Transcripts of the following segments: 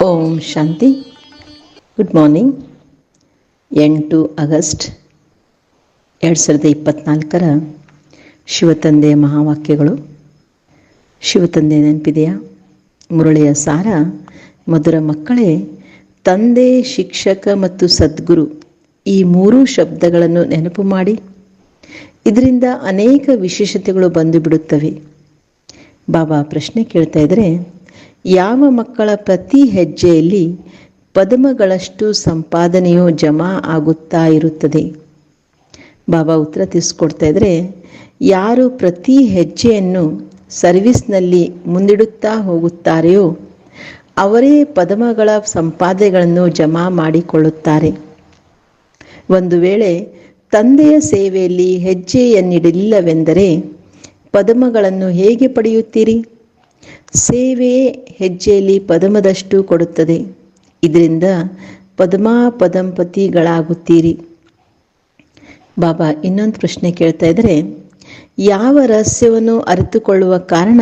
ಓಂ ಶಾಂತಿ. Good morning ಎಂಟು August ಎರಡು ಸಾವಿರದ ಇಪ್ಪತ್ತ್ನಾಲ್ಕರ ಶಿವತಂದೆಯ ಮಹಾವಾಕ್ಯಗಳು. ಶಿವತಂದೆ ನೆನಪಿದೆಯಾ? ಮುರಳಿಯ ಸಾರ, ಮಧುರ ಮಕ್ಕಳೇ, ತಂದೆ, ಶಿಕ್ಷಕ ಮತ್ತು ಸದ್ಗುರು, ಈ ಮೂರು ಶಬ್ದಗಳನ್ನು ನೆನಪು ಮಾಡಿ. ಇದರಿಂದ ಅನೇಕ ವಿಶೇಷತೆಗಳು ಬಂದು ಬಿಡುತ್ತವೆ ಬಾಬಾ ಪ್ರಶ್ನೆ ಕೇಳ್ತಾ ಇದ್ದಾರೆ ಯಾವ ಮಕ್ಕಳ ಪ್ರತಿ ಹೆಜ್ಜೆಯಲ್ಲಿ ಪದಮಗಳಷ್ಟು ಸಂಪಾದನೆಯು ಜಮಾ ಆಗುತ್ತಾ ಇರುತ್ತದೆ? ಬಾಬಾ ಉತ್ತರ ತಿಳಿಸ್ಕೊಡ್ತಾ ಇದ್ರೆ, ಯಾರು ಪ್ರತಿ ಹೆಜ್ಜೆಯನ್ನು ಸರ್ವಿಸ್ನಲ್ಲಿ ಮುಂದಿಡುತ್ತಾ ಹೋಗುತ್ತಾರೆಯೋ, ಅವರೇ ಪದಮಗಳ ಸಂಪಾದನೆಗಳನ್ನು ಜಮಾ ಮಾಡಿಕೊಳ್ಳುತ್ತಾರೆ. ಒಂದು ವೇಳೆ ತಂದೆಯ ಸೇವೆಯಲ್ಲಿ ಹೆಜ್ಜೆಯನ್ನಿಡಲಿಲ್ಲವೆಂದರೆ, ಪದಮಗಳನ್ನು ಹೇಗೆ ಪಡೆಯುತ್ತೀರಿ? ಸೇವೆಯೇ ಹೆಜ್ಜೆಯಲ್ಲಿ ಪದಮದಷ್ಟು ಕೊಡುತ್ತದೆ. ಇದರಿಂದ ಪದ್ಮಾ ಪದಂಪತಿಗಳಾಗುತ್ತೀರಿ ಬಾಬಾ, ಇನ್ನೊಂದು ಪ್ರಶ್ನೆ ಕೇಳ್ತಾ ಇದ್ದರೆ. ಯಾವ ರಹಸ್ಯವನ್ನು ಅರಿತುಕೊಳ್ಳುವ ಕಾರಣ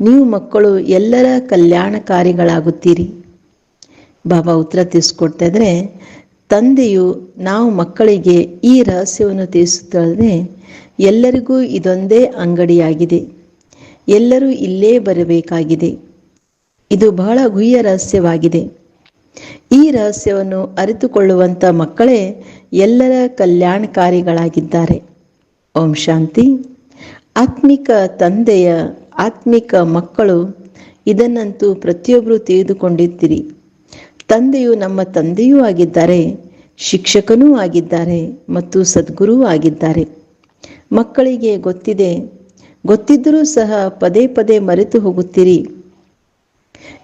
ನೀವು ಮಕ್ಕಳು ಎಲ್ಲರ ಕಲ್ಯಾಣಕಾರಿಗಳಾಗುತ್ತೀರಿ? ಬಾಬಾ ಉತ್ತರ ತಿಳಿಸ್ಕೊಡ್ತಾ ಇದ್ರೆ ತಂದೆಯು ನಾವು ಮಕ್ಕಳಿಗೆ ಈ ರಹಸ್ಯವನ್ನು ತಿಳಿಸುತ್ತದೆ ಎಲ್ಲರಿಗೂ ಇದೊಂದೇ ಅಂಗಡಿಯಾಗಿದೆ. ಎಲ್ಲರೂ ಇಲ್ಲೇ ಬರಬೇಕಾಗಿದೆ. ಇದು ಬಹಳ ಗುಹ್ಯ ರಹಸ್ಯವಾಗಿದೆ. ಈ ರಹಸ್ಯವನ್ನು ಅರಿತುಕೊಳ್ಳುವಂಥ ಮಕ್ಕಳೇ ಎಲ್ಲರ ಕಲ್ಯಾಣಕಾರಿಗಳಾಗಿದ್ದಾರೆ. ಓಂ ಶಾಂತಿ. ಆತ್ಮಿಕ ತಂದೆಯ ಆತ್ಮಿಕ ಮಕ್ಕಳು ಇದನ್ನಂತೂ ಪ್ರತಿಯೊಬ್ಬರು ತಿಳಿದುಕೊಂಡಿದ್ದೀರಿ. ತಂದೆಯು ನಮ್ಮ ತಂದೆಯೂ ಆಗಿದ್ದಾರೆ, ಶಿಕ್ಷಕನೂ ಆಗಿದ್ದಾರೆ ಮತ್ತು ಸದ್ಗುರುವೂ ಆಗಿದ್ದಾರೆ. ಮಕ್ಕಳಿಗೆ ಗೊತ್ತಿದೆ ಗೊತ್ತಿದ್ದರೂ ಸಹ ಪದೇ ಪದೇ ಮರೆತು ಹೋಗುತ್ತೀರಿ.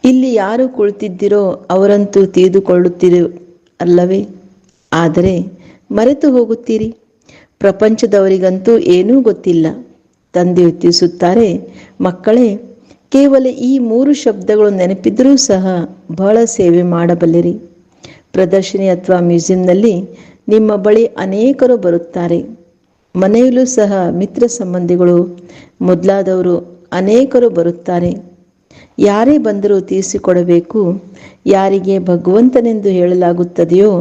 ಇಲ್ಲಿ ಯಾರು ಕುಳಿತಿದ್ದೀರೋ ಅವರಂತೂ ತಿಳಿದುಕೊಳ್ಳುತ್ತೀರಿ ಅಲ್ಲವೇ? ಆದರೆ ಮರೆತು ಹೋಗುತ್ತೀರಿ. ಪ್ರಪಂಚದವರಿಗಂತೂ ಏನೂ ಗೊತ್ತಿಲ್ಲ. ತಂದೆಯು ತಿಳಿಸುತ್ತಾರೆ, ಮಕ್ಕಳೇ, ಕೇವಲ ಈ ಮೂರು ಶಬ್ದಗಳು ನೆನಪಿದ್ರೂ ಸಹ ಬಹಳ ಸೇವೆ ಮಾಡಬಲ್ಲಿರಿ. ಪ್ರದರ್ಶನಿ ಅಥವಾ ಮ್ಯೂಸಿಯಂನಲ್ಲಿ ನಿಮ್ಮ ಬಳಿ ಅನೇಕರು ಬರುತ್ತಾರೆ. ಮನೆಯಲ್ಲೂ ಸಹ ಮಿತ್ರ ಸಂಬಂಧಿಗಳು, ಮೊದಲಾದವರು ಅನೇಕರು ಬರುತ್ತಾರೆ. ಯಾರೇ ಬಂದರೂ ತೀರಿಸಿಕೊಡಬೇಕು. ಯಾರಿಗೆ ಭಗವಂತನೆಂದು ಹೇಳಲಾಗುತ್ತದೆಯೋ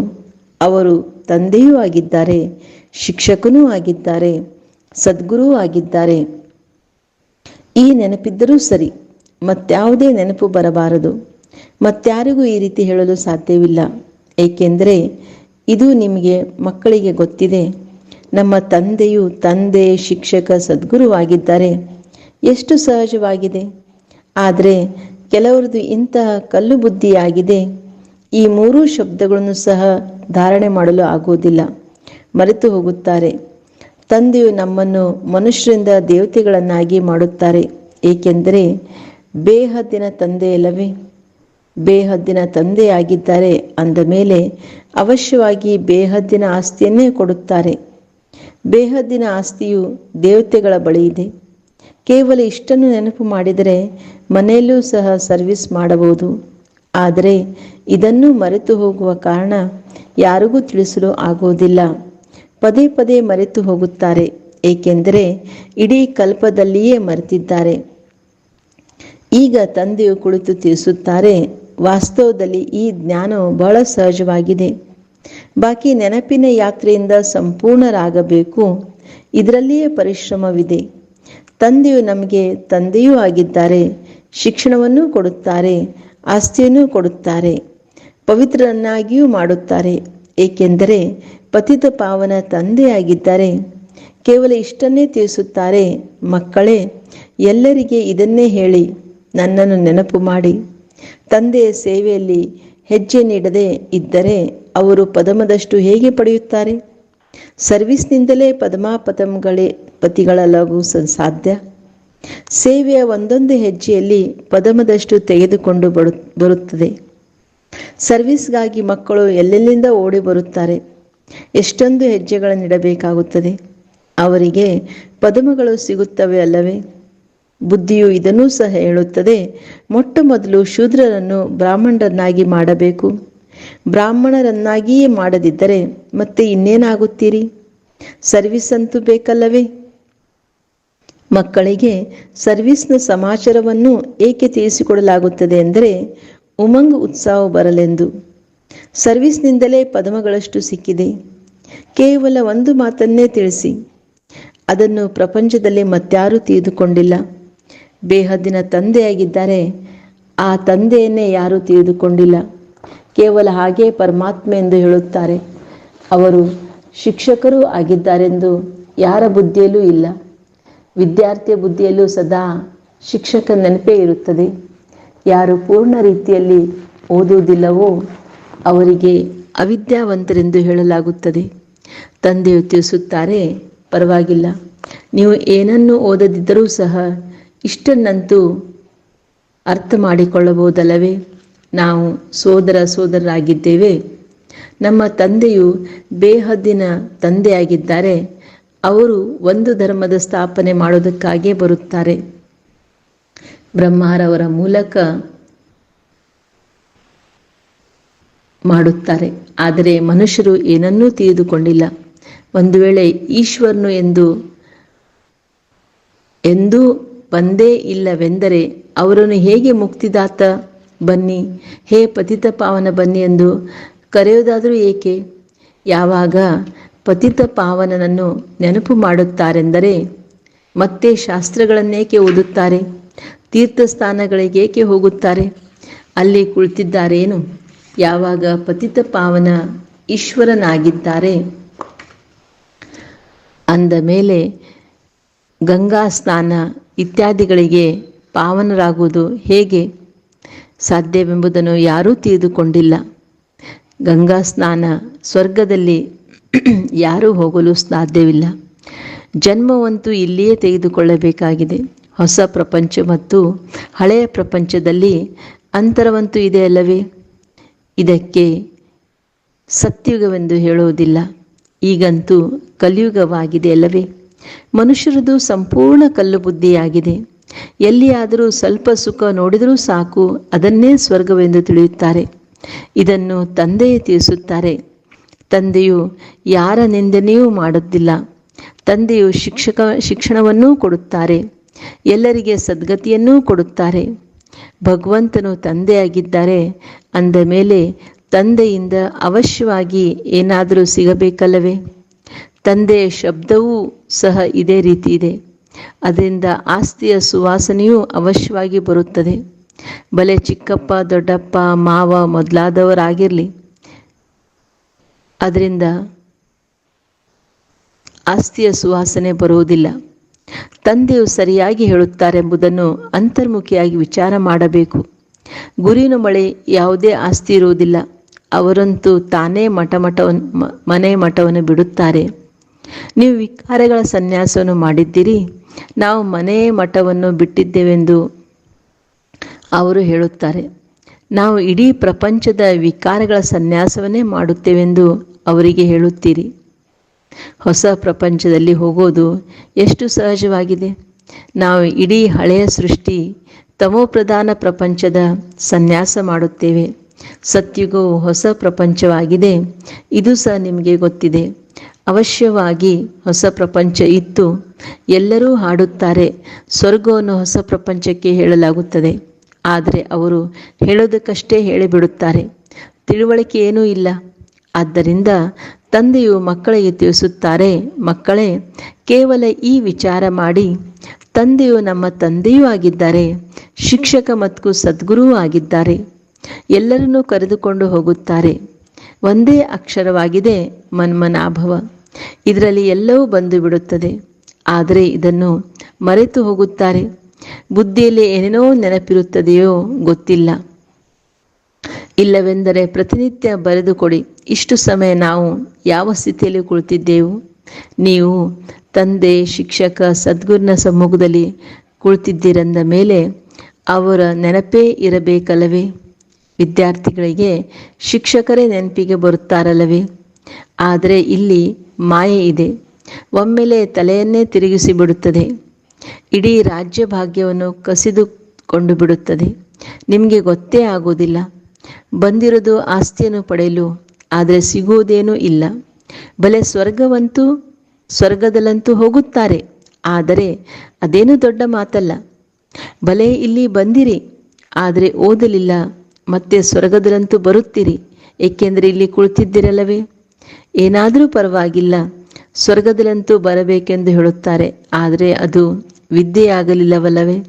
ಅವರು ತಂದೆಯೂ ಆಗಿದ್ದಾರೆ, ಶಿಕ್ಷಕನೂ ಆಗಿದ್ದಾರೆ ಸದ್ಗುರೂ ಆಗಿದ್ದಾರೆ. ಈ ನೆನಪಿದ್ದರೂ ಸರಿ ಮತ್ಯಾವುದೇ ನೆನಪು ಬರಬಾರದು. ಮತ್ಯಾರಿಗೂ ಈ ರೀತಿ ಹೇಳಲು ಸಾಧ್ಯವಿಲ್ಲ. ಏಕೆಂದರೆ ಇದು ನಿಮಗೆ ಮಕ್ಕಳಿಗೆ ಗೊತ್ತಿದೆ. ನಮ್ಮ ತಂದೆಯು ತಂದೆ, ಶಿಕ್ಷಕ ಸದ್ಗುರುವಾಗಿದ್ದಾರೆ ಎಷ್ಟು ಸಹಜವಾಗಿದೆ. ಆದರೆ ಕೆಲವರದು ಇಂತಹ ಕಲ್ಲು ಬುದ್ಧಿಯಾಗಿದೆ. ಈ ಮೂರೂ ಶಬ್ದಗಳನ್ನು ಸಹ ಧಾರಣೆ ಮಾಡಲು ಆಗುವುದಿಲ್ಲ. ಮರೆತು ಹೋಗುತ್ತಾರೆ. ತಂದೆಯು ನಮ್ಮನ್ನು ಮನುಷ್ಯರಿಂದ ದೇವತೆಗಳನ್ನಾಗಿ ಮಾಡುತ್ತಾರೆ. ಏಕೆಂದರೆ ಬೇಹದ್ದಿನ ತಂದೆಯಲ್ಲವೇ ಬೇಹದ್ದಿನ ತಂದೆಯಾಗಿದ್ದಾರೆ ಅಂದ ಮೇಲೆ ಅವಶ್ಯವಾಗಿ ಬೇಹದ್ದಿನ ಆಸ್ತಿಯನ್ನೇ ಕೊಡುತ್ತಾರೆ. ಬೇಹದ್ದಿನ ಆಸ್ತಿಯು ದೇವತೆಗಳ ಬಳಿ ಇದೆ. ಕೇವಲ ಇಷ್ಟನ್ನು ನೆನಪು ಮಾಡಿದರೆ ಮನೆಯಲ್ಲೂ ಸಹ ಸರ್ವಿಸ್ ಮಾಡಬಹುದು. ಆದರೆ ಇದನ್ನು ಮರೆತು ಹೋಗುವ ಕಾರಣ ಯಾರಿಗೂ ತಿಳಿಸಲು ಆಗುವುದಿಲ್ಲ. ಪದೇ ಪದೇ ಮರೆತು ಹೋಗುತ್ತಾರೆ, ಏಕೆಂದರೆ ಇಡೀ ಕಲ್ಪದಲ್ಲಿಯೇ ಮರೆತಿದ್ದಾರೆ. ಈಗ ತಂದೆಯು ಕುಳಿತು ತಿಳಿಸುತ್ತಾರೆ, ವಾಸ್ತವದಲ್ಲಿ ಈ ಜ್ಞಾನವು ಬಹಳ ಸಹಜವಾಗಿದೆ. ಬಾಕಿ ನೆನಪಿನ ಯಾತ್ರೆಯಿಂದ ಸಂಪೂರ್ಣರಾಗಬೇಕು. ಇದರಲ್ಲಿಯೇ ಪರಿಶ್ರಮವಿದೆ. ತಂದೆಯು ನಮಗೆ ತಂದೆಯೂ ಆಗಿದ್ದಾರೆ. ಶಿಕ್ಷಣವನ್ನೂ ಕೊಡುತ್ತಾರೆ. ಆಸ್ತಿಯನ್ನು ಕೊಡುತ್ತಾರೆ. ಪವಿತ್ರರನ್ನಾಗಿಯೂ ಮಾಡುತ್ತಾರೆ. ಏಕೆಂದರೆ ಪತಿತ ಪಾವನ ತಂದೆಯಾಗಿದ್ದಾರೆ. ಕೇವಲ ಇಷ್ಟನ್ನೇ ತಿಳಿಸುತ್ತಾರೆ. ಮಕ್ಕಳೇ, ಎಲ್ಲರಿಗೆ ಇದನ್ನೇ ಹೇಳಿ, ನನ್ನನ್ನು ನೆನಪು ಮಾಡಿ. ತಂದೆಯ ಸೇವೆಯಲ್ಲಿ ಹೆಜ್ಜೆ ನೀಡದೆ ಇದ್ದರೆ ಅವರು ಪದಮದಷ್ಟು ಹೇಗೆ ಪಡೆಯುತ್ತಾರೆ? ಸರ್ವಿಸ್ನಿಂದಲೇ ಪದಮಾಪದಗಳೇ ಪತಿಗಳಾಗು ಸಾಧ್ಯ. ಸೇವೆಯ ಒಂದೊಂದು ಹೆಜ್ಜೆಯಲ್ಲಿ ಪದಮದಷ್ಟು ತೆಗೆದುಕೊಂಡು ಬರು, ಬರುತ್ತದೆ. ಸರ್ವಿಸ್ಗಾಗಿ ಮಕ್ಕಳು ಎಲ್ಲೆಲ್ಲಿಂದ ಓಡಿ ಬರುತ್ತಾರೆ? ಎಷ್ಟೊಂದು ಹೆಜ್ಜೆಗಳನ್ನಿಡಬೇಕಾಗುತ್ತದೆ ಅವರಿಗೆ ಪದಮಗಳು ಸಿಗುತ್ತವೆ ಅಲ್ಲವೇ? ಬುದ್ಧಿಯು ಇದನ್ನೂ ಸಹ ಹೇಳುತ್ತದೆ ಮೊಟ್ಟ ಮೊದಲು ಶೂದ್ರರನ್ನು ಬ್ರಾಹ್ಮಣರನ್ನಾಗಿ ಮಾಡಬೇಕು. ಬ್ರಾಹ್ಮಣರನ್ನಾಗಿಯೇ ಮಾಡದಿದ್ದರೆ ಮತ್ತೆ ಇನ್ನೇನಾಗುತ್ತೀರಿ? ಸರ್ವಿಸ್ ಅಂತೂ ಬೇಕಲ್ಲವೇ? ಮಕ್ಕಳಿಗೆ ಸರ್ವಿಸ್ನ ಸಮಾಚಾರವನ್ನು ಏಕೆ ತಿಳಿಸಿಕೊಡಲಾಗುತ್ತದೆ ಎಂದರೆ ಉಮಂಗ್ ಉತ್ಸಾಹ ಬರಲೆಂದು. ಸರ್ವಿಸ್ನಿಂದಲೇ ಪದಮಗಳಷ್ಟು ಸಿಕ್ಕಿದೆ. ಕೇವಲ ಒಂದು ಮಾತನ್ನೇ ತಿಳಿಸಿ. ಅದನ್ನು ಪ್ರಪಂಚದಲ್ಲಿ ಮತ್ಯಾರೂ ತಿಳಿದುಕೊಂಡಿಲ್ಲ. ಬೇಹದ್ದಿನ ತಂದೆಯಾಗಿದ್ದಾರೆ. ಆ ತಂದೆಯನ್ನೇ ಯಾರೂ ತಿಳಿದುಕೊಂಡಿಲ್ಲ. ಕೇವಲ ಹಾಗೆ ಪರಮಾತ್ಮ ಎಂದು ಹೇಳುತ್ತಾರೆ. ಅವರು ಶಿಕ್ಷಕರೂ ಆಗಿದ್ದಾರೆಂದು ಯಾರ ಬುದ್ಧಿಯಲ್ಲೂ ಇಲ್ಲ. ವಿದ್ಯಾರ್ಥಿಯ ಬುದ್ಧಿಯಲ್ಲೂ ಸದಾ ಶಿಕ್ಷಕ ನೆನಪೇ ಇರುತ್ತದೆ. ಯಾರು ಪೂರ್ಣ ರೀತಿಯಲ್ಲಿ ಓದುವುದಿಲ್ಲವೋ ಅವರಿಗೆ ಅವಿದ್ಯಾವಂತರೆಂದು ಹೇಳಲಾಗುತ್ತದೆ. ತಂದೆಯು ತಿಳಿಸುತ್ತಾರೆ, ಪರವಾಗಿಲ್ಲ. ನೀವು ಏನನ್ನು ಓದದಿದ್ದರೂ ಸಹ ಇಷ್ಟನ್ನಂತೂ ಅರ್ಥ ಮಾಡಿಕೊಳ್ಳಬಹುದಲ್ಲವೇ ನಾವು ಸೋದರ ಸೋದರರಾಗಿದ್ದೇವೆ. ನಮ್ಮ ತಂದೆಯು ಬೇಹದ್ದಿನ ತಂದೆಯಾಗಿದ್ದಾರೆ. ಅವರು ಒಂದು ಧರ್ಮದ ಸ್ಥಾಪನೆ ಮಾಡೋದಕ್ಕಾಗೇ ಬರುತ್ತಾರೆ. ಬ್ರಹ್ಮಾರವರ ಮೂಲಕ ಮಾಡುತ್ತಾರೆ. ಆದರೆ ಮನುಷ್ಯರು ಏನನ್ನೂ ತಿಳಿದುಕೊಂಡಿಲ್ಲ. ಒಂದು ವೇಳೆ ಈಶ್ವರನು ಎಂದು, ಎಂದೂ ಬಂದೇ ಇಲ್ಲವೆಂದರೆ ಅವರನ್ನು ಹೇಗೆ ಮುಕ್ತಿದಾತ ಬನ್ನಿ. ಹೇ ಪತಿತ ಪಾವನ ಬನ್ನಿ ಎಂದು ಕರೆಯುವುದಾದರೂ ಏಕೆ? ಯಾವಾಗ ಪತಿತ ಪಾವನನನ್ನು ನೆನಪು ಮಾಡುತ್ತಾರೆಂದರೆ ಮತ್ತೆ ಶಾಸ್ತ್ರಗಳನ್ನೇಕೆ ಓದುತ್ತಾರೆ? ತೀರ್ಥಸ್ಥಾನಗಳಿಗೇಕೆ ಹೋಗುತ್ತಾರೆ? ಅಲ್ಲಿ ಕುಳಿತಿದ್ದಾರೇನು? ಯಾವಾಗ ಪತಿತ ಪಾವನ ಈಶ್ವರನಾಗಿದ್ದಾರೆ? ಅಂದ ಮೇಲೆ ಗಂಗಾ ಸ್ನಾನ ಇತ್ಯಾದಿಗಳಿಗೆ ಪಾವನರಾಗುವುದು ಹೇಗೆ? ಸಾಧ್ಯವೆಂಬುದನ್ನು ಯಾರೂ ತಿಳಿದುಕೊಂಡಿಲ್ಲ. ಗಂಗಾ ಸ್ನಾನ ಸ್ವರ್ಗದಲ್ಲಿ ಯಾರೂ ಹೋಗಲು ಸಾಧ್ಯವಿಲ್ಲ. ಜನ್ಮವಂತೂ ಇಲ್ಲಿಯೇ ತೆಗೆದುಕೊಳ್ಳಬೇಕಾಗಿದೆ. ಹೊಸ ಪ್ರಪಂಚ ಮತ್ತು ಹಳೆಯ ಪ್ರಪಂಚದಲ್ಲಿ ಅಂತರವಂತೂ ಇದೆ ಅಲ್ಲವೇ? ಇದಕ್ಕೆ ಸತ್ಯುಗವೆಂದು ಹೇಳುವುದಿಲ್ಲ. ಈಗಂತೂ ಕಲಿಯುಗವಾಗಿದೆ ಅಲ್ಲವೇ? ಮನುಷ್ಯರದು ಸಂಪೂರ್ಣ ಕಲ್ಲು ಬುದ್ಧಿಯಾಗಿದೆ ಎಲ್ಲಿಯಾದರೂ ಸ್ವಲ್ಪ ಸುಖ ನೋಡಿದರೂ ಸಾಕು, ಅದನ್ನೇ ಸ್ವರ್ಗವೆಂದು ತಿಳಿಯುತ್ತಾರೆ. ಇದನ್ನು ತಂದೆಯೇ ತಿಳಿಸುತ್ತಾರೆ. ತಂದೆಯು ಯಾರ ನಿಂದನೆಯೂ ಮಾಡುತ್ತಿಲ್ಲ. ತಂದೆಯು ಶಿಕ್ಷಕ, ಶಿಕ್ಷಣವನ್ನೂ ಕೊಡುತ್ತಾರೆ. ಎಲ್ಲರಿಗೆ ಸದ್ಗತಿಯನ್ನೂ ಕೊಡುತ್ತಾರೆ. ಭಗವಂತನು ತಂದೆಯಾಗಿದ್ದಾರೆ. ಅಂದ ಮೇಲೆ ತಂದೆಯಿಂದ ಅವಶ್ಯವಾಗಿ ಏನಾದರೂ ಸಿಗಬೇಕಲ್ಲವೇ? ತಂದೆಯ ಶಬ್ದವೂ ಸಹ ಇದೇ ರೀತಿ ಇದೆ. ಅದರಿಂದ ಆಸ್ತಿಯ ಸುವಾಸನೆಯೂ ಅವಶ್ಯವಾಗಿ ಬರುತ್ತದೆ. ಬಲೆ ಚಿಕ್ಕಪ್ಪ, ದೊಡ್ಡಪ್ಪ, ಮಾವ ಮೊದಲಾದವರಾಗಿರಲಿ. ಅದರಿಂದ ಆಸ್ತಿಯ ಸುವಾಸನೆ ಬರುವುದಿಲ್ಲ. ತಂದೆಯು ಸರಿಯಾಗಿ ಹೇಳುತ್ತಾರೆಂಬುದನ್ನು ಅಂತರ್ಮುಖಿಯಾಗಿ ವಿಚಾರ ಮಾಡಬೇಕು. ಗುರಿನ ಮಳೆ ಯಾವುದೇ ಆಸ್ತಿ ಇರುವುದಿಲ್ಲ. ಅವರಂತೂ ತಾನೇ ಮಠ ಮಠವನ್ನು ಮನೆ ಮಠವನ್ನು ಬಿಡುತ್ತಾರೆ. ನೀವು ವಿಕಾರಗಳ ಸನ್ಯಾಸವನ್ನು ಮಾಡಿದ್ದೀರಿ. ನಾವು ಮನೆ ಮಠವನ್ನು ಬಿಟ್ಟಿದ್ದೇವೆಂದು ಅವರು ಹೇಳುತ್ತಾರೆ. ನಾವು ಇಡೀ ಪ್ರಪಂಚದ ವಿಕಾರಗಳ ಸನ್ಯಾಸವನ್ನೇ ಮಾಡುತ್ತೇವೆಂದು ಅವರಿಗೆ ಹೇಳುತ್ತೀರಿ. ಹೊಸ ಪ್ರಪಂಚದಲ್ಲಿ ಹೋಗೋದು ಎಷ್ಟು ಸಹಜವಾಗಿದೆ. ನಾವು ಇಡೀ ಹಳೆಯ ಸೃಷ್ಟಿ ತಮೋಪ್ರಧಾನ ಪ್ರಪಂಚದ ಸನ್ಯಾಸ ಮಾಡುತ್ತೇವೆ. ಸತ್ಯಗೂ ಹೊಸ ಪ್ರಪಂಚವಾಗಿದೆ. ಇದು ಸಹ ನಿಮಗೆ ಗೊತ್ತಿದೆ. ಅವಶ್ಯವಾಗಿ ಹೊಸ ಪ್ರಪಂಚ ಇತ್ತು. ಎಲ್ಲರೂ ಹಾಡುತ್ತಾರೆ. ಸ್ವರ್ಗವನ್ನು ಹೊಸ ಪ್ರಪಂಚಕ್ಕೆ ಹೇಳಲಾಗುತ್ತದೆ. ಆದರೆ ಅವರು ಹೇಳೋದಕ್ಕಷ್ಟೇ ಹೇಳಿಬಿಡುತ್ತಾರೆ. ತಿಳುವಳಿಕೆ ಏನೂ ಇಲ್ಲ. ಆದ್ದರಿಂದ ತಂದೆಯು ಮಕ್ಕಳಿಗೆ ತಿಳಿಸುತ್ತಾರೆ, ಮಕ್ಕಳೇ, ಕೇವಲ ಈ ವಿಚಾರ ಮಾಡಿ. ತಂದೆಯು ನಮ್ಮ ತಂದೆಯೂ ಆಗಿದ್ದಾರೆ. ಶಿಕ್ಷಕ ಮತ್ತು ಸದ್ಗುರುವೂ ಆಗಿದ್ದಾರೆ. ಎಲ್ಲರನ್ನೂ ಕರೆದುಕೊಂಡು ಹೋಗುತ್ತಾರೆ. ಒಂದೇ ಅಕ್ಷರವಾಗಿದೆ ಮನ್ಮನಾಭವ. ಇದರಲ್ಲಿ ಎಲ್ಲವೂ ಬಂದು ಬಿಡುತ್ತದೆ ಆದರೆ ಇದನ್ನು ಮರೆತು ಹೋಗುತ್ತಾರೆ. ಬುದ್ಧಿಯಲ್ಲಿ ಏನೇನೋ ನೆನಪಿರುತ್ತದೆಯೋ ಗೊತ್ತಿಲ್ಲ. ಇಲ್ಲವೆಂದರೆ ಪ್ರತಿನಿತ್ಯ ಬರೆದುಕೊಡಿ, ಇಷ್ಟು ಸಮಯ ನಾವು ಯಾವ ಸ್ಥಿತಿಯಲ್ಲಿ ಕುಳಿತಿದ್ದೆವು? ನೀವು ತಂದೆ, ಶಿಕ್ಷಕ, ಸದ್ಗುರುನ ಸಮ್ಮುಖದಲ್ಲಿ ಕುಳಿತಿದ್ದೀರಂದ ಮೇಲೆ ಅವರ ನೆನಪೇ ಇರಬೇಕಲ್ಲವೇ? ವಿದ್ಯಾರ್ಥಿಗಳಿಗೆ ಶಿಕ್ಷಕರೇ ನೆನಪಿಗೆ ಬರುತ್ತಾರಲ್ಲವೇ? ಆದರೆ ಇಲ್ಲಿ ಮಾಯೆ ಇದೆ. ಒಮ್ಮೆಲೆ ತಲೆಯನ್ನೇ ತಿರುಗಿಸಿ ಬಿಡುತ್ತದೆ ಇಡೀ ರಾಜ್ಯ ಭಾಗ್ಯವನ್ನು ಕಸಿದುಕೊಂಡು ಬಿಡುತ್ತದೆ. ನಿಮಗೆ ಗೊತ್ತೇ ಆಗುವುದಿಲ್ಲ. ಬಂದಿರೋದು ಆಸ್ತಿಯನ್ನು ಪಡೆಯಲು, ಆದರೆ ಸಿಗುವುದೇನೂ ಇಲ್ಲ. ಬಲೆ ಸ್ವರ್ಗವಂತೂ ಸ್ವರ್ಗದಲ್ಲಂತೂ ಹೋಗುತ್ತಾರೆ. ಆದರೆ ಅದೇನು ದೊಡ್ಡ ಮಾತಲ್ಲ. ಬಲೆ ಇಲ್ಲಿ ಬಂದಿರಿ, ಆದರೆ ಓದಲಿಲ್ಲ. ಮತ್ತೆ ಸ್ವರ್ಗದಲ್ಲಂತೂ ಬರುತ್ತೀರಿ. ಏಕೆಂದರೆ ಇಲ್ಲಿ ಕುಳಿತಿದ್ದಿರಲ್ಲವೇ? ಏನಾದರೂ ಪರವಾಗಿಲ್ಲ. ಸ್ವರ್ಗದಲ್ಲಂತೂ ಬರಬೇಕೆಂದು ಹೇಳುತ್ತಾರೆ. ಆದರೆ ಅದು ವಿದ್ಯೆಯಾಗಲಿಲ್ಲವಲ್ಲವೇ?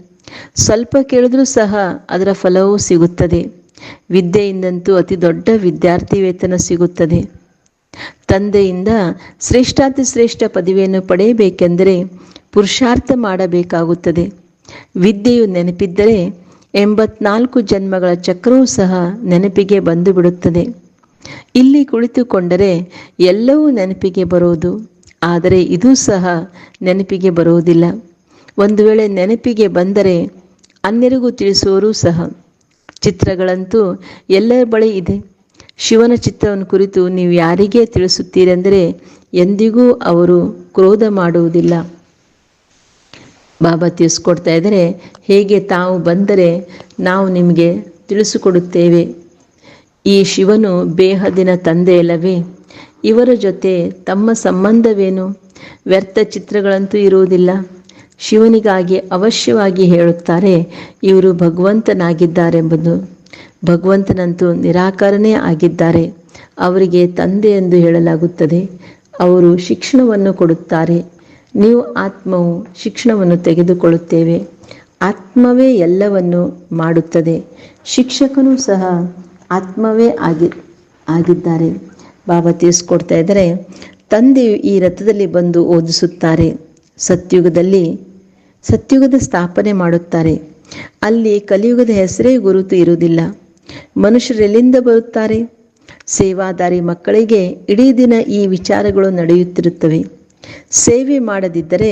ಸ್ವಲ್ಪ ಕೇಳಿದ್ರೂ ಸಹ ಅದರ ಫಲವೂ ಸಿಗುತ್ತದೆ. ವಿದ್ಯೆಯಿಂದಂತೂ ಅತಿ ದೊಡ್ಡ ವಿದ್ಯಾರ್ಥಿ ವೇತನ ಸಿಗುತ್ತದೆ. ತಂದೆಯಿಂದ ಶ್ರೇಷ್ಠಾತಿ ಶ್ರೇಷ್ಠ ಪದವಿಯನ್ನು ಪಡೆಯಬೇಕೆಂದರೆ ಪುರುಷಾರ್ಥ ಮಾಡಬೇಕಾಗುತ್ತದೆ. ವಿದ್ಯೆಯು ನೆನಪಿದ್ದರೆ ಎಂಬತ್ನಾಲ್ಕು ಜನ್ಮಗಳ ಚಕ್ರವೂ ಸಹ ನೆನಪಿಗೆ ಬಂದು ಬಿಡುತ್ತದೆ ಇಲ್ಲಿ ಕುಳಿತುಕೊಂಡರೆ ಎಲ್ಲವೂ ನೆನಪಿಗೆ ಬರೋದು ಆದರೆ ಇದೂ ಸಹ ನೆನಪಿಗೆ ಬರುವುದಿಲ್ಲ. ಒಂದು ವೇಳೆ ನೆನಪಿಗೆ ಬಂದರೆ ಅನ್ಯರಿಗೂ ತಿಳಿಸುವರೂ ಸಹ. ಚಿತ್ರಗಳಂತೂ ಎಲ್ಲರ ಬಳಿ ಇದೆ. ಶಿವನ ಚಿತ್ರವನ್ನು ಕುರಿತು ನೀವು ಯಾರಿಗೆ ತಿಳಿಸುತ್ತೀರೆಂದರೆ ಎಂದಿಗೂ ಅವರು ಕ್ರೋಧ ಮಾಡುವುದಿಲ್ಲ. ಬಾಬಾ ತಿಳಿಸ್ಕೊಡ್ತಾ ಇದ್ದಾರೆ, ಹೇಗೆ ತಾವು ಬಂದರೆ ನಾವು ನಿಮಗೆ ತಿಳಿಸಿಕೊಡುತ್ತೇವೆ. ಈ ಶಿವನು ಬೇಹದಿನ ತಂದೆಯಲ್ಲವೇ ಇವರ ಜೊತೆ ತಮ್ಮ ಸಂಬಂಧವೇನು? ವ್ಯರ್ಥ ಚಿತ್ರಗಳಂತೂ ಇರುವುದಿಲ್ಲ. ಶಿವನಿಗಾಗಿ ಅವಶ್ಯವಾಗಿ ಹೇಳುತ್ತಾರೆ, ಇವರು ಭಗವಂತನಾಗಿದ್ದಾರೆಂಬುದು. ಭಗವಂತನಂತೂ ನಿರಾಕಾರನೇ ಆಗಿದ್ದಾರೆ. ಅವರಿಗೆ ತಂದೆ ಎಂದು ಹೇಳಲಾಗುತ್ತದೆ. ಅವರು ಶಿಕ್ಷಣವನ್ನು ಕೊಡುತ್ತಾರೆ. ನೀವು ಆತ್ಮವು ಶಿಕ್ಷಣವನ್ನು ತೆಗೆದುಕೊಳ್ಳುತ್ತೇವೆ. ಆತ್ಮವೇ ಎಲ್ಲವನ್ನು ಮಾಡುತ್ತದೆ. ಶಿಕ್ಷಕನೂ ಸಹ ಆತ್ಮವೇ ಆಗಿ, ಆಗಿದ್ದಾರೆ. ಬಾಬಾ ತಿಳಿಸ್ಕೊಡ್ತಾ ಇದ್ದರೆ ತಂದೆಯು ಈ ರಥದಲ್ಲಿ ಬಂದು ಓದಿಸುತ್ತಾರೆ. ಸತ್ಯುಗದಲ್ಲಿ, ಸತ್ಯುಗದ ಸ್ಥಾಪನೆ ಮಾಡುತ್ತಾರೆ. ಅಲ್ಲಿ ಕಲಿಯುಗದ ಹೆಸರೇ ಗುರುತು ಇರುವುದಿಲ್ಲ. ಮನುಷ್ಯರೆಲ್ಲಿಂದ ಬರುತ್ತಾರೆ? ಸೇವಾದಾರಿ ಮಕ್ಕಳಿಗೆ ಇಡೀ ದಿನ ಈ ವಿಚಾರಗಳು ನಡೆಯುತ್ತಿರುತ್ತವೆ. ಸೇವೆ ಮಾಡದಿದ್ದರೆ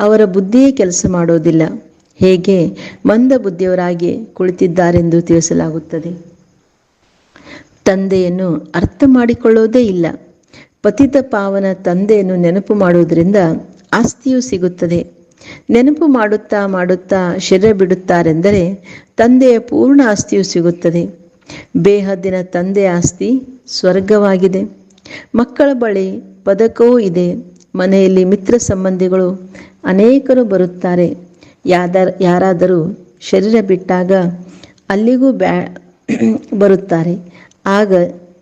ಅವರ ಬುದ್ಧಿಯೇ ಕೆಲಸ ಮಾಡೋದಿಲ್ಲ ಹೇಗೆ? ಮಂದ ಬುದ್ಧಿಯವರಾಗಿ ಕುಳಿತಿದ್ದಾರೆಂದು ತಿಳಿಸಲಾಗುತ್ತದೆ. ತಂದೆಯನ್ನು ಅರ್ಥ ಮಾಡಿಕೊಳ್ಳೋದೇ ಇಲ್ಲ. ಪತಿತ ಪಾವನ ತಂದೆಯನ್ನು ನೆನಪು ಮಾಡುವುದರಿಂದ ಆಸ್ತಿಯೂ ಸಿಗುತ್ತದೆ. ನೆನಪು ಮಾಡುತ್ತಾ ಮಾಡುತ್ತಾ ಶರೀರ ಬಿಡುತ್ತಾರೆಂದರೆ ತಂದೆಯ ಪೂರ್ಣ ಆಸ್ತಿಯೂ ಸಿಗುತ್ತದೆ. ಬೇಹದ್ದಿನ ತಂದೆ ಆಸ್ತಿ ಸ್ವರ್ಗವಾಗಿದೆ. ಮಕ್ಕಳ ಬಳಿ ಪದಕವೂ ಇದೆ. ಮನೆಯಲ್ಲಿ ಮಿತ್ರ ಸಂಬಂಧಿಗಳು ಅನೇಕರು ಬರುತ್ತಾರೆ. ಯಾದ ಯಾರಾದರೂ ಶರೀರ ಬಿಟ್ಟಾಗ ಅಲ್ಲಿಗೂ ಬ್ಯಾ ಬರುತ್ತಾರೆ. ಆಗ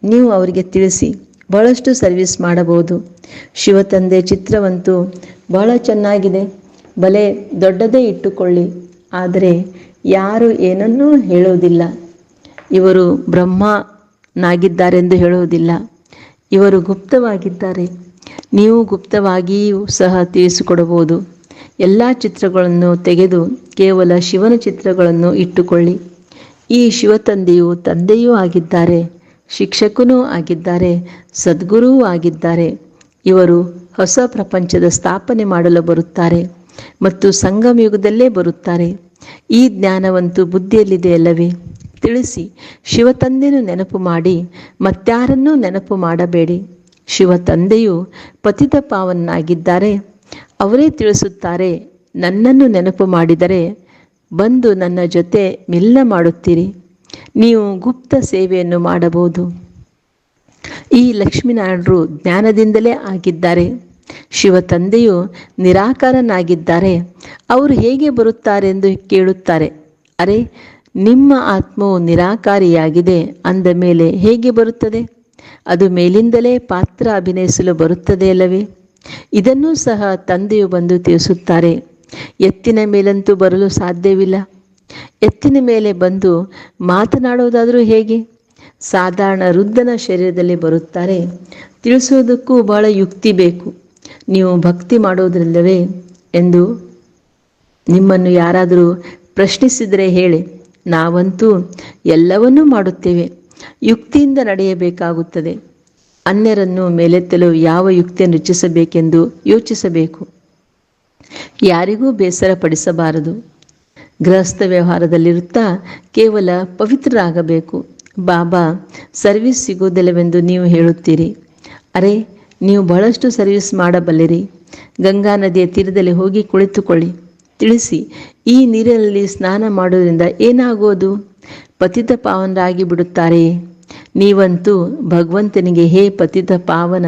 ನೀವು ಅವರಿಗೆ ತಿಳಿಸಿ, ಬಹಳಷ್ಟು ಸರ್ವಿಸ್ ಮಾಡಬಹುದು. ಶಿವತಂದೆ ಚಿತ್ರವಂತೂ ಬಹಳ ಚೆನ್ನಾಗಿದೆ. ಬಲೆ ದೊಡ್ಡದೇ ಇಟ್ಟುಕೊಳ್ಳಿ. ಆದರೆ ಯಾರು ಏನನ್ನೂ ಹೇಳುವುದಿಲ್ಲ. ಇವರು ಬ್ರಹ್ಮನಾಗಿದ್ದಾರೆಂದು ಹೇಳುವುದಿಲ್ಲ. ಇವರು ಗುಪ್ತವಾಗಿದ್ದಾರೆ. ನೀವು ಗುಪ್ತವಾಗಿಯೂ ಸಹ ತಿಳಿಸಿಕೊಡಬಹುದು. ಎಲ್ಲ ಚಿತ್ರಗಳನ್ನು ತೆಗೆದು ಕೇವಲ ಶಿವನ ಚಿತ್ರಗಳನ್ನು ಇಟ್ಟುಕೊಳ್ಳಿ. ಈ ಶಿವತಂದೆಯು ತಂದೆಯೂ ಆಗಿದ್ದಾರೆ, ಶಿಕ್ಷಕನೂ ಆಗಿದ್ದಾರೆ, ಸದ್ಗುರುವೂ ಆಗಿದ್ದಾರೆ. ಇವರು ಹೊಸ ಪ್ರಪಂಚದ ಸ್ಥಾಪನೆ ಮಾಡಲು ಬರುತ್ತಾರೆ ಮತ್ತು ಸಂಗಮ ಯುಗದಲ್ಲೇ ಬರುತ್ತಾರೆ. ಈ ಜ್ಞಾನವಂತೂ ಬುದ್ಧಿಯಲ್ಲಿದೆ ಅಲ್ಲವೇ? ತಿಳಿಸಿ ಶಿವತಂದೆಯನ್ನು ನೆನಪು ಮಾಡಿ, ಮತ್ತಾರನ್ನೂ ನೆನಪು ಮಾಡಬೇಡಿ. ಶಿವತಂದೆಯು ಪತಿತ ಪಾವನ್ನಾಗಿದ್ದಾರೆ. ಅವರೇ ತಿಳಿಸುತ್ತಾರೆ, ನನ್ನನ್ನು ನೆನಪು ಮಾಡಿದರೆ ಬಂದು ನನ್ನ ಜೊತೆ ಮಿಲ್ಲ ಮಾಡುತ್ತೀರಿ. ನೀವು ಗುಪ್ತ ಸೇವೆಯನ್ನು ಮಾಡಬಹುದು. ಈ ಲಕ್ಷ್ಮೀನಾರಾಯಣರು ಜ್ಞಾನದಿಂದಲೇ ಆಗಿದ್ದಾರೆ. ಶಿವ ತಂದೆಯು ನಿರಾಕಾರನಾಗಿದ್ದಾರೆ. ಅವರು ಹೇಗೆ ಬರುತ್ತಾರೆಂದು ಕೇಳುತ್ತಾರೆ. ಅರೆ, ನಿಮ್ಮ ಆತ್ಮವು ನಿರಾಕಾರಿಯಾಗಿದೆ ಅಂದ ಮೇಲೆ ಹೇಗೆ ಬರುತ್ತದೆ? ಅದು ಮೇಲಿಂದಲೇ ಪಾತ್ರ ಅಭಿನಯಿಸಲು ಬರುತ್ತದೆ ಅಲ್ಲವೇ? ಇದನ್ನೂ ಸಹ ತಂದೆಯು ಬಂದು ತಿಳಿಸುತ್ತಾರೆ. ಎತ್ತಿನ ಮೇಲಂತೂ ಬರಲು ಸಾಧ್ಯವಿಲ್ಲ. ಎತ್ತಿನ ಮೇಲೆ ಬಂದು ಮಾತನಾಡೋದಾದರೂ ಹೇಗೆ? ಸಾಧಾರಣ ವೃದ್ಧನ ಶರೀರದಲ್ಲಿ ಬರುತ್ತಾರೆ. ತಿಳಿಸುವುದಕ್ಕೂ ಬಹಳ ಯುಕ್ತಿ ಬೇಕು. ನೀವು ಭಕ್ತಿ ಮಾಡೋದ್ರಲ್ಲವೇ ಎಂದು ನಿಮ್ಮನ್ನು ಯಾರಾದರೂ ಪ್ರಶ್ನಿಸಿದರೆ ಹೇಳಿ. ನಾವಂತೂ ಎಲ್ಲವನ್ನೂ ಮಾಡುತ್ತೇವೆ. ಯುಕ್ತಿಯಿಂದ ನಡೆಯಬೇಕಾಗುತ್ತದೆ. ಅನ್ಯರನ್ನು ಮೇಲೆತ್ತಲು ಯಾವ ಯುಕ್ತಿಯನ್ನು ರಚಿಸಬೇಕೆಂದು ಯೋಚಿಸಬೇಕು. ಯಾರಿಗೂ ಬೇಸರ ಪಡಿಸಬಾರದು ಗೃಹಸ್ಥ ವ್ಯವಹಾರದಲ್ಲಿರುತ್ತಾ ಕೇವಲ ಪವಿತ್ರರಾಗಬೇಕು. ಬಾಬಾ, ಸರ್ವಿಸ್ ಸಿಗುವುದಿಲ್ಲವೆಂದು ನೀವು ಹೇಳುತ್ತೀರಿ. ಅರೆ, ನೀವು ಬಹಳಷ್ಟು ಸರ್ವಿಸ್ ಮಾಡಬಲ್ಲಿರಿ. ಗಂಗಾ ನದಿಯ ತೀರದಲ್ಲಿ ಹೋಗಿ ಕುಳಿತುಕೊಳ್ಳಿ. ತಿಳಿಸಿ, ಈ ನೀರಿನಲ್ಲಿ ಸ್ನಾನ ಮಾಡುವುದರಿಂದ ಏನಾಗೋದು? ಪತಿತ ಪಾವನರಾಗಿ ಬಿಡುತ್ತಾರೆಯೇ? ನೀವಂತೂ ಭಗವಂತನಿಗೆ ಹೇ ಪತಿತ ಪಾವನ,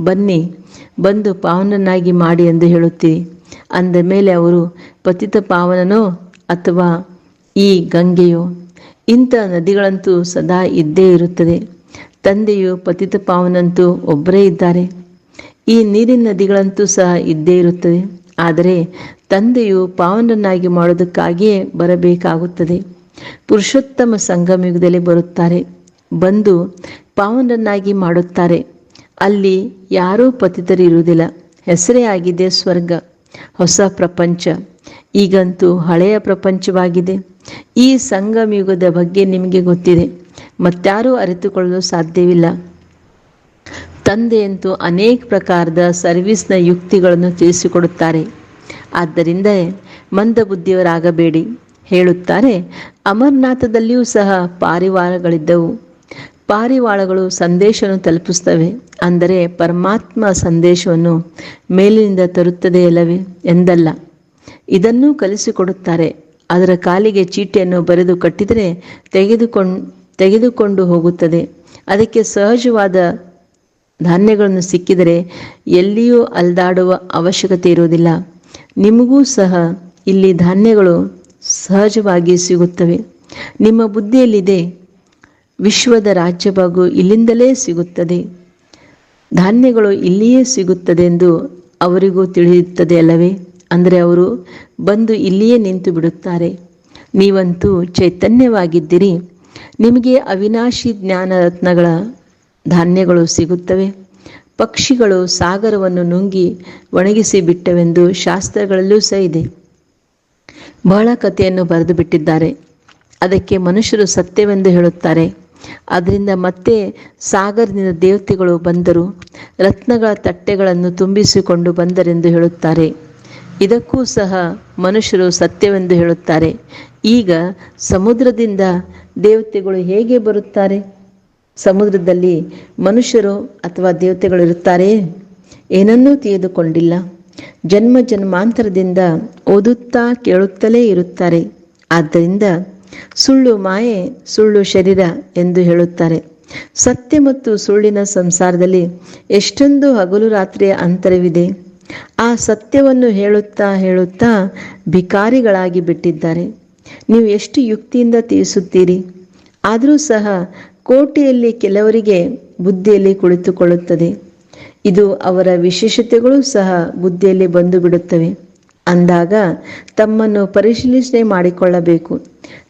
ಬನ್ನಿ, ಬಂದು ಪಾವನನ್ನಾಗಿ ಮಾಡಿ ಎಂದು ಹೇಳುತ್ತೀರಿ. ಅಂದ ಮೇಲೆ ಅವರು, ಪತಿತ ಪಾವನನೋ ಅಥವಾ ಈ ಗಂಗೆಯೋ? ಇಂಥ ನದಿಗಳಂತೂ ಸದಾ ಇದ್ದೇ ಇರುತ್ತದೆ. ತಂದೆಯು ಪತಿತ ಪಾವನಂತೂ ಒಬ್ಬರೇ ಇದ್ದಾರೆ. ಈ ನೀರಿನ ನದಿಗಳಂತೂ ಸಹ ಇದ್ದೇ ಇರುತ್ತದೆ. ಆದರೆ ತಂದೆಯು ಪಾವನನ್ನಾಗಿ ಮಾಡೋದಕ್ಕಾಗಿಯೇ ಬರಬೇಕಾಗುತ್ತದೆ. ಪುರುಷೋತ್ತಮ ಸಂಗಮಯುಗದಲ್ಲಿ ಬರುತ್ತಾರೆ. ಬಂದು ಪಾವನನ್ನಾಗಿ ಮಾಡುತ್ತಾರೆ. ಅಲ್ಲಿ ಯಾರೂ ಪತಿತರಿರುವುದಿಲ್ಲ. ಹೆಸರೇ ಆಗಿದೆ ಸ್ವರ್ಗ. ಹೊಸ ಪ್ರಪಂಚ. ಈಗಂತೂ ಹಳೆಯ ಪ್ರಪಂಚವಾಗಿದೆ. ಈ ಸಂಗಮಯುಗದ ಬಗ್ಗೆ ನಿಮಗೆ ಗೊತ್ತಿದೆ. ಮತ್ತಾರೂ ಅರಿತುಕೊಳ್ಳಲು ಸಾಧ್ಯವಿಲ್ಲ. ತಂದೆಯಂತೂ ಅನೇಕ ಪ್ರಕಾರದ ಸರ್ವಿಸ್ನ ಯುಕ್ತಿಗಳನ್ನು ತಿಳಿಸಿಕೊಡುತ್ತಾರೆ. ಆದ್ದರಿಂದ ಮಂದಬುದ್ಧಿಯವರಾಗಬೇಡಿ. ಹೇಳುತ್ತಾರೆ, ಅಮರನಾಥದಲ್ಲಿಯೂ ಸಹ ಪಾರಿವಾಳಗಳಿದ್ದವು. ಪಾರಿವಾಳಗಳು ಸಂದೇಶವನ್ನು ತಲುಪಿಸ್ತವೆ ಅಂದರೆ ಪರಮಾತ್ಮ ಸಂದೇಶವನ್ನು ಮೇಲಿನಿಂದ ತರುತ್ತದೆ ಅಲ್ಲವೇ ಎಂದಲ್ಲ. ಇದನ್ನೂ ಕಲಿಸಿಕೊಡುತ್ತಾರೆ. ಅದರ ಕಾಲಿಗೆ ಚೀಟಿಯನ್ನು ಬರೆದು ಕಟ್ಟಿದರೆ ತೆಗೆದುಕೊಂಡು ತೆಗೆದುಕೊಂಡು ಹೋಗುತ್ತದೆ. ಅದಕ್ಕೆ ಸಹಜವಾದ ಧಾನ್ಯಗಳನ್ನು ಸಿಕ್ಕಿದರೆ ಎಲ್ಲಿಯೂ ಅಲ್ದಾಡುವ ಅವಶ್ಯಕತೆ ಇರುವುದಿಲ್ಲ. ನಿಮಗೂ ಸಹ ಇಲ್ಲಿ ಧಾನ್ಯಗಳು ಸಹಜವಾಗಿ ಸಿಗುತ್ತವೆ. ನಿಮ್ಮ ಬುದ್ಧಿಯಲ್ಲಿದೆ. ವಿಶ್ವದ ರಾಜ್ಯಭಾಗು ಇಲ್ಲಿಂದಲೇ ಸಿಗುತ್ತದೆ. ಧಾನ್ಯಗಳು ಇಲ್ಲಿಯೇ ಸಿಗುತ್ತದೆ ಎಂದು ಅವರಿಗೂ ತಿಳಿಯುತ್ತದೆ ಅಲ್ಲವೇ? ಅಂದರೆ ಅವರು ಬಂದು ಇಲ್ಲಿಯೇ ನಿಂತು ಬಿಡುತ್ತಾರೆ. ನೀವಂತೂ ಚೈತನ್ಯವಾಗಿದ್ದಿರಿ. ನಿಮಗೆ ಅವಿನಾಶಿ ಜ್ಞಾನ ರತ್ನಗಳ ಧಾನ್ಯಗಳು ಸಿಗುತ್ತವೆ. ಪಕ್ಷಿಗಳು ಸಾಗರವನ್ನು ನುಂಗಿ ಒಣಗಿಸಿ ಬಿಟ್ಟವೆಂದು ಶಾಸ್ತ್ರಗಳಲ್ಲೂ ಸಹ ಇದೆ. ಬಹಳ ಕಥೆಯನ್ನು ಬರೆದು ಬಿಟ್ಟಿದ್ದಾರೆ ಅದಕ್ಕೆ ಮನುಷ್ಯರು ಸತ್ಯವೆಂದು ಹೇಳುತ್ತಾರೆ. ಅದರಿಂದ ಮತ್ತೆ ಸಾಗರದಿಂದ ದೇವತೆಗಳು ಬಂದರು. ರತ್ನಗಳ ತಟ್ಟೆಗಳನ್ನು ತುಂಬಿಸಿಕೊಂಡು ಬಂದರೆಂದು ಹೇಳುತ್ತಾರೆ. ಇದಕ್ಕೂ ಸಹ ಮನುಷ್ಯರು ಸತ್ಯವೆಂದು ಹೇಳುತ್ತಾರೆ. ಈಗ ಸಮುದ್ರದಿಂದ ದೇವತೆಗಳು ಹೇಗೆ ಬರುತ್ತಾರೆ? ಸಮುದ್ರದಲ್ಲಿ ಮನುಷ್ಯರು ಅಥವಾ ದೇವತೆಗಳು ಇರುತ್ತಾರೆ? ಏನನ್ನೂ ತಿಳಿದುಕೊಂಡಿಲ್ಲ. ಜನ್ಮ ಜನ್ಮಾಂತರದಿಂದ ಓದುತ್ತಾ ಕೇಳುತ್ತಲೇ ಇರುತ್ತಾರೆ. ಆದ್ದರಿಂದ ಸುಳ್ಳು ಮಾಯೆ, ಸುಳ್ಳು ಶರೀರ ಎಂದು ಹೇಳುತ್ತಾರೆ. ಸತ್ಯ ಮತ್ತು ಸುಳ್ಳಿನ ಸಂಸಾರದಲ್ಲಿ ಎಷ್ಟೊಂದು ಹಗಲು ರಾತ್ರಿಯ ಅಂತರವಿದೆ. ಆ ಸತ್ಯವನ್ನು ಹೇಳುತ್ತಾ ಹೇಳುತ್ತಾ ಭಿಕಾರಿಗಳಾಗಿ ಬಿಟ್ಟಿದ್ದಾರೆ. ನೀವು ಎಷ್ಟು ಯುಕ್ತಿಯಿಂದ ತಿಳಿಸುತ್ತೀರಿ ಆದರೂ ಸಹ ಕೋಟೆಯಲ್ಲಿ ಕೆಲವರಿಗೆ ಬುದ್ಧಿಯಲ್ಲಿ ಕುಳಿತುಕೊಳ್ಳುತ್ತದೆ. ಇದು ಅವರ ವಿಶೇಷತೆಗಳು ಸಹ ಬುದ್ಧಿಯಲ್ಲಿ ಬಂದು ಬಿಡುತ್ತವೆ ಅಂದಾಗ ತಮ್ಮನ್ನು ಪರಿಶೀಲನೆ ಮಾಡಿಕೊಳ್ಳಬೇಕು.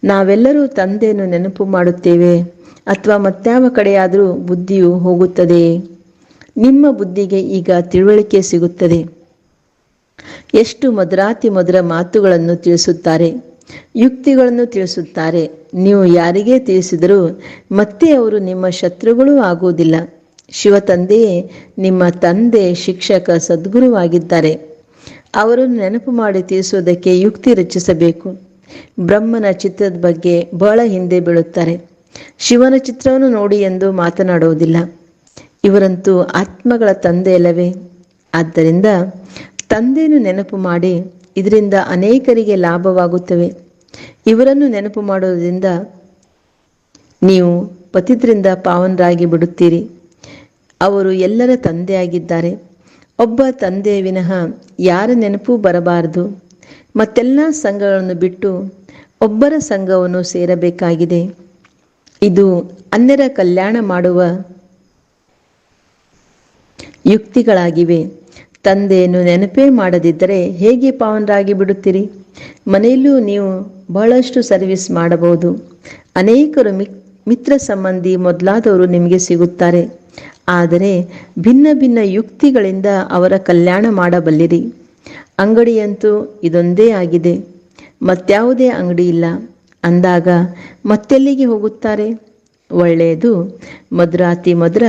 ನಾವೆಲ್ಲರೂ ತಂದೆಯನ್ನು ನೆನಪು ಮಾಡುತ್ತೇವೆ ಅಥವಾ ಮತ್ಯಾವ ಕಡೆಯಾದರೂ ಬುದ್ಧಿಯು ಹೋಗುತ್ತದೆ. ನಿಮ್ಮ ಬುದ್ಧಿಗೆ ಈಗ ತಿಳುವಳಿಕೆ ಸಿಗುತ್ತದೆ. ಎಷ್ಟು ಮಧುರಾತಿ ಮಧುರ ಮಾತುಗಳನ್ನು ತಿಳಿಸುತ್ತಾರೆ, ಯುಕ್ತಿಗಳನ್ನು ತಿಳಿಸುತ್ತಾರೆ, ನೀವು ಯಾರಿಗೇ ತಿಳಿಸಿದರೂ ಮತ್ತೆ ಅವರು ನಿಮ್ಮ ಶತ್ರುಗಳು ಆಗುವುದಿಲ್ಲ. ಶಿವ ತಂದೆಯೇ ನಿಮ್ಮ ತಂದೆ ಶಿಕ್ಷಕ ಸದ್ಗುರುವಾಗಿದ್ದಾರೆ. ಅವರನ್ನು ನೆನಪು ಮಾಡಿ ತಿಳಿಸುವುದಕ್ಕೆ ಯುಕ್ತಿ ರಚಿಸಬೇಕು. ಬ್ರಹ್ಮನ ಚಿತ್ರದ ಬಗ್ಗೆ ಬಹಳ ಹಿಂದೆ ಬೀಳುತ್ತಾರೆ. ಶಿವನ ಚಿತ್ರವನ್ನು ನೋಡಿ ಎಂದು ಮಾತನಾಡುವುದಿಲ್ಲ. ಇವರಂತೂ ಆತ್ಮಗಳ ತಂದೆ ಅಲ್ಲವೇ? ಆದ್ದರಿಂದ ತಂದೆಯನ್ನು ನೆನಪು ಮಾಡಿ ಇದರಿಂದ ಅನೇಕರಿಗೆ ಲಾಭವಾಗುತ್ತವೆ. ಇವರನ್ನು ನೆನಪು ಮಾಡುವುದರಿಂದ ನೀವು ಪತಿದ್ರಿಂದ ಪಾವನರಾಗಿ ಬಿಡುತ್ತೀರಿ. ಅವರು ಎಲ್ಲರ ತಂದೆಯಾಗಿದ್ದಾರೆ. ಒಬ್ಬ ತಂದೆ ವಿನಃ ಯಾರ ನೆನಪೂ ಬರಬಾರದು. ಮತ್ತೆಲ್ಲ ಸಂಘಗಳನ್ನು ಬಿಟ್ಟು ಒಬ್ಬರ ಸಂಘವನ್ನು ಸೇರಬೇಕಾಗಿದೆ. ಇದು ಅನ್ಯರ ಕಲ್ಯಾಣ ಮಾಡುವ ಯುಕ್ತಿಗಳಾಗಿವೆ. ತಂದೆಯನ್ನು ನೆನಪೇ ಮಾಡದಿದ್ದರೆ ಹೇಗೆ ಪಾವನರಾಗಿ ಬಿಡುತ್ತೀರಿ? ಮನೆಯಲ್ಲೂ ನೀವು ಬಹಳಷ್ಟು ಸರ್ವಿಸ್ ಮಾಡಬಹುದು. ಅನೇಕರು ಮಿತ್ರ ಸಂಬಂಧಿ ಮೊದಲಾದವರು ನಿಮಗೆ ಸಿಗುತ್ತಾರೆ. ಆದರೆ ಭಿನ್ನ ಭಿನ್ನ ಯುಕ್ತಿಗಳಿಂದ ಅವರ ಕಲ್ಯಾಣ ಮಾಡಬಲ್ಲಿರಿ. ಅಂಗಡಿಯಂತೂ ಇದೊಂದೇ ಆಗಿದೆ. ಮತ್ಯಾವುದೇ ಅಂಗಡಿ ಇಲ್ಲ. ಅಂದಾಗ ಮತ್ತೆಲ್ಲಿಗೆ ಹೋಗುತ್ತಾರೆ? ಒಳ್ಳೆಯದು. ಮಧುರಾತಿ ಮದ್ರ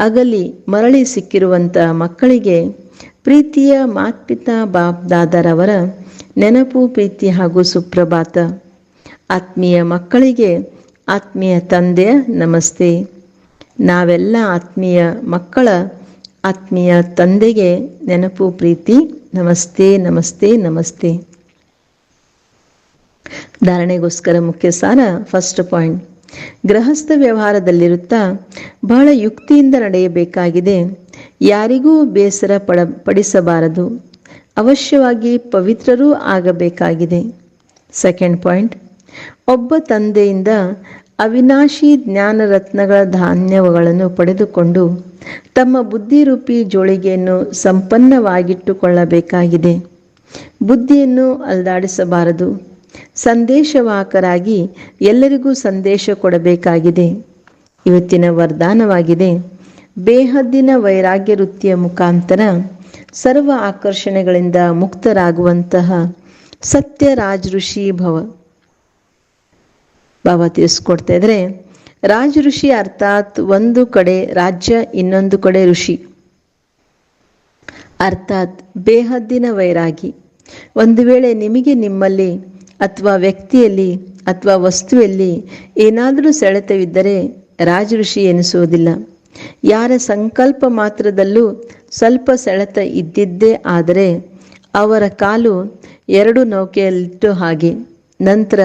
ಅಗಲಿ ಮರಳಿ ಸಿಕ್ಕಿರುವಂಥ ಮಕ್ಕಳಿಗೆ ಪ್ರೀತಿಯ ಮಾತ್ಪಿತಾ ಬಾಪ್ ದಾದರವರ ನೆನಪು, ಪ್ರೀತಿ ಹಾಗೂ ಸುಪ್ರಭಾತ. ಆತ್ಮೀಯ ಮಕ್ಕಳಿಗೆ ಆತ್ಮೀಯ ತಂದೆಯ ನಮಸ್ತೆ. ನಾವೆಲ್ಲ ಆತ್ಮೀಯ ಮಕ್ಕಳ ಆತ್ಮೀಯ ತಂದೆಗೆ ನೆನಪು, ಪ್ರೀತಿ ನಮಸ್ತೆ ನಮಸ್ತೆ ನಮಸ್ತೆ. ಧಾರಣೆಗೋಸ್ಕರ ಮುಖ್ಯ ಸಾರ ಫಸ್ಟ್ ಪಾಯಿಂಟ್ ಗೃಹಸ್ಥ ವ್ಯವಹಾರದಲ್ಲಿರುತ್ತಾ ಬಹಳ ಯುಕ್ತಿಯಿಂದ ನಡೆಯಬೇಕಾಗಿದೆ. ಯಾರಿಗೂ ಬೇಸರ ಪಡ, ಪಡಿಸಬಾರದು. ಅವಶ್ಯವಾಗಿ ಪವಿತ್ರರೂ ಆಗಬೇಕಾಗಿದೆ. ಸೆಕೆಂಡ್ ಪಾಯಿಂಟ್ ಒಬ್ಬ ತಂದೆಯಿಂದ ಅವಿನಾಶಿ ಜ್ಞಾನ ರತ್ನಗಳ ಧಾನ್ಯಗಳನ್ನು ಪಡೆದುಕೊಂಡು ತಮ್ಮ ಬುದ್ಧಿರೂಪಿ ಜೋಳಿಗೆಯನ್ನು ಸಂಪನ್ನವಾಗಿಟ್ಟುಕೊಳ್ಳಬೇಕಾಗಿದೆ. ಬುದ್ಧಿಯನ್ನು ಅಲ್ದಾಡಿಸಬಾರದು ಸಂದೇಶವಾಹಕರಾಗಿ ಎಲ್ಲರಿಗೂ ಸಂದೇಶ ಕೊಡಬೇಕಾಗಿದೆ. ಇವತ್ತಿನ ವರದಾನವಾಗಿದೆ. ಬೇಹದ್ದಿನ ವೈರಾಗ್ಯ ವೃತ್ತಿಯ ಮುಖಾಂತರ ಸರ್ವ ಆಕರ್ಷಣೆಗಳಿಂದ ಮುಕ್ತರಾಗುವಂತಹ ಸತ್ಯ ರಾಜಋಷಿ ಭವ. ಬಾಬಾ ತಿಳಿಸ್ಕೊಡ್ತಾ ಇದ್ರೆ ರಾಜ ಋಷಿ ಅರ್ಥಾತ್ ಒಂದು ಕಡೆ ರಾಜ್ಯ, ಇನ್ನೊಂದು ಕಡೆ ಋಷಿ. ಅರ್ಥಾತ್ ಬೇಹದ್ದಿನ ವೈರಾಗಿ. ಒಂದು ವೇಳೆ ನಿಮಗೆ ನಿಮ್ಮಲ್ಲಿ ಅಥವಾ ವ್ಯಕ್ತಿಯಲ್ಲಿ ಅಥವಾ ವಸ್ತುವಲ್ಲಿ ಏನಾದರೂ ಸೆಳೆತವಿದ್ದರೆ ರಾಜ ಋಷಿ ಎನಿಸುವುದಿಲ್ಲ. ಯಾರ ಸಂಕಲ್ಪ ಮಾತ್ರದಲ್ಲೂ ಸ್ವಲ್ಪ ಸೆಳೆತ ಇದ್ದಿದ್ದೇ ಆದರೆ ಅವರ ಕಾಲು ಎರಡು ನೌಕೆಯಲ್ಲಿಟ್ಟು ಹಾಗೆ. ನಂತರ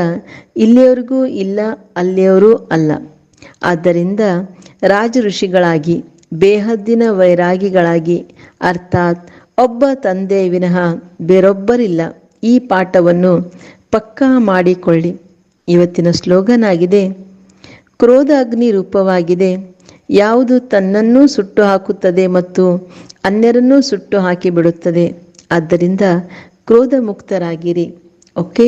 ಇಲ್ಲಿಯವರೆಗೂ ಇಲ್ಲ, ಅಲ್ಲಿಯವರೂ ಅಲ್ಲ. ಆದ್ದರಿಂದ ರಾಜ ಋಷಿಗಳಾಗಿ ಬೇಹದ್ದಿನ ವೈರಾಗಿಗಳಾಗಿ, ಅರ್ಥಾತ್ ಒಬ್ಬ ತಂದೆ ವಿನಃ ಬೇರೊಬ್ಬರಿಲ್ಲ. ಈ ಪಾಠವನ್ನು ಪಕ್ಕಾ ಮಾಡಿಕೊಳ್ಳಿ. ಇವತ್ತಿನ ಸ್ಲೋಗನ್ ಆಗಿದೆ ಕ್ರೋಧ ಅಗ್ನಿ ರೂಪವಾಗಿದೆ. ಯಾವುದು ತನ್ನನ್ನೂ ಸುಟ್ಟು ಹಾಕುತ್ತದೆ ಮತ್ತು ಅನ್ಯರನ್ನೂ ಸುಟ್ಟು ಹಾಕಿಬಿಡುತ್ತದೆ ಆದ್ದರಿಂದ ಕ್ರೋಧ ಮುಕ್ತರಾಗಿರಿ okay?